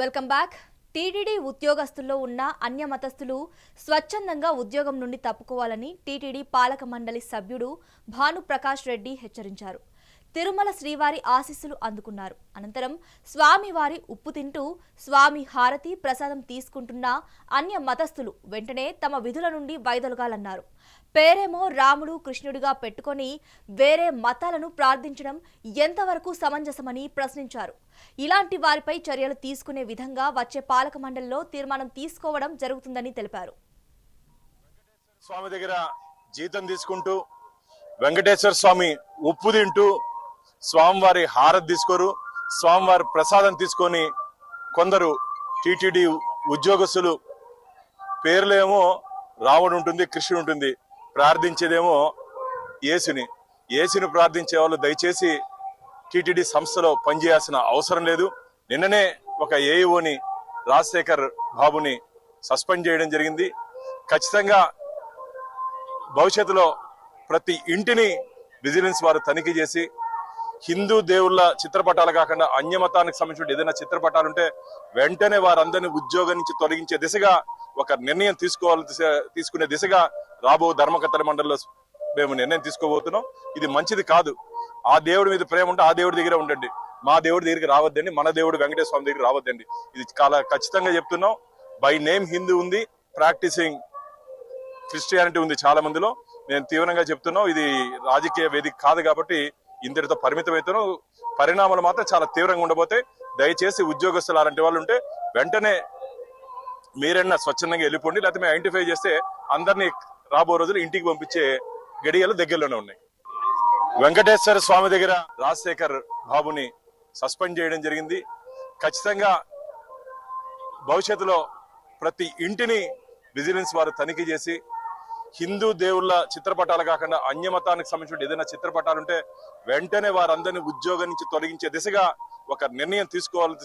Welcome back. TTD ఉద్యోగస్తుల్లో ఉన్న అన్య మతస్థులు స్వచ్ఛందంగా ఉద్యోగం నుండి తప్పుకోవాలని టీటీడీ పాలక మండలి సభ్యుడు భానుప్రకాష్ రెడ్డి హెచ్చరించారు. తిరుమల శ్రీవారి ఆశీస్సులు అందుకున్నారు. అనంతరం స్వామివారి ఉప్పు తింటూ స్వామి హారతి ప్రసాదం తీసుకుంటున్న అన్య మతస్థులు వెంటనే తమ విధుల నుండి వైదొలగాలన్నారు. పేరేమో రాముడు కృష్ణుడిగా పెట్టుకొని వేరే మతాలను ప్రార్థించడం ఎంతవరకు సమంజసమని ప్రశ్నించారు. ఇలాంటి వారిపై చర్యలు తీసుకునే విధంగా వచ్చే పాలక మండలిలో తీర్మానం తీసుకోవడం జరుగుతుందని తెలిపారు. స్వామి దగ్గర జీతం తీసుకుంటూ వెంకటేశ్వర స్వామి ఉప్పు తింటూ స్వామివారి హారతి తీసుకోరు. స్వామివారి ప్రసాదం తీసుకొని కొందరు టిటిడి ఉద్యోగస్తులు పేర్లేమో రాముడు ఉంటుంది కృష్ణుడు ఉంటుంది ప్రార్థించేదేమో యేసుని. యేసుని ప్రార్థించే వాళ్ళు దయచేసి టిటిడి సంస్థలో పనిచేయాల్సిన అవసరం లేదు. నిన్ననే ఒక ఏఈఓని రాజశేఖర్ బాబుని సస్పెండ్ చేయడం జరిగింది. ఖచ్చితంగా భవిష్యత్తులో ప్రతి ఇంటిని విజిలెన్స్ వారు తనిఖీ చేసి హిందూ దేవుళ్ళ చిత్రపటాలు కాకుండా అన్యమతానికి సంబంధించిన ఏదైనా చిత్రపటాలు ఉంటే వెంటనే వారందరినీ ఉద్యోగం నుంచి తొలగించే దిశగా ఒక నిర్ణయం తీసుకోవాలి తీసుకునే దిశగా రాబో ధర్మకర్తల మండలిలో మేము నిర్ణయం తీసుకోబోతున్నాం. ఇది మంచిది కాదు. ఆ దేవుడి మీద ప్రేమ ఉంటే ఆ దేవుడి దగ్గర ఉండండి. మా దేవుడి దగ్గరికి రావద్దండి మన దేవుడు వెంకటేశ్వర స్వామి రావద్దండి. ఇది చాలా ఖచ్చితంగా చెప్తున్నాం. బై నేమ్ హిందూ ఉంది ప్రాక్టీసింగ్ క్రిస్టియానిటీ ఉంది చాలా మందిలో. నేను తీవ్రంగా చెప్తున్నాం ఇది రాజకీయ వేదిక కాదు కాబట్టి ఇంతటితో పరిమితం అవుతున్నాం పరిణామాలు మాత్రం చాలా తీవ్రంగా ఉండబోతే దయచేసి ఉద్యోగస్తులు అలాంటి వాళ్ళు ఉంటే వెంటనే మీరన్నా స్వచ్ఛందంగా వెళ్ళిపోండి. లేకపోతే మేము ఐడెంటిఫై చేస్తే అందరినీ రాబో రోజులు ఇంటికి పంపించే గడియలు దగ్గరలోనే ఉన్నాయి. వెంకటేశ్వర స్వామి దగ్గర రాజశేఖర్ బాబుని సస్పెండ్ చేయడం జరిగింది. ఖచ్చితంగా భవిష్యత్తులో ప్రతి ఇంటిని విజిలెన్స్ వారు తనిఖీ చేసి హిందూ దేవుళ్ళ చిత్రపటాలు కాకుండా అన్యమతానికి సంబంధించిన ఏదైనా చిత్రపటాలు ఉంటే వెంటనే వారందరినీ ఉద్యోగం నుంచి తొలగించే దిశగా ఒక నిర్ణయం తీసుకోవాలి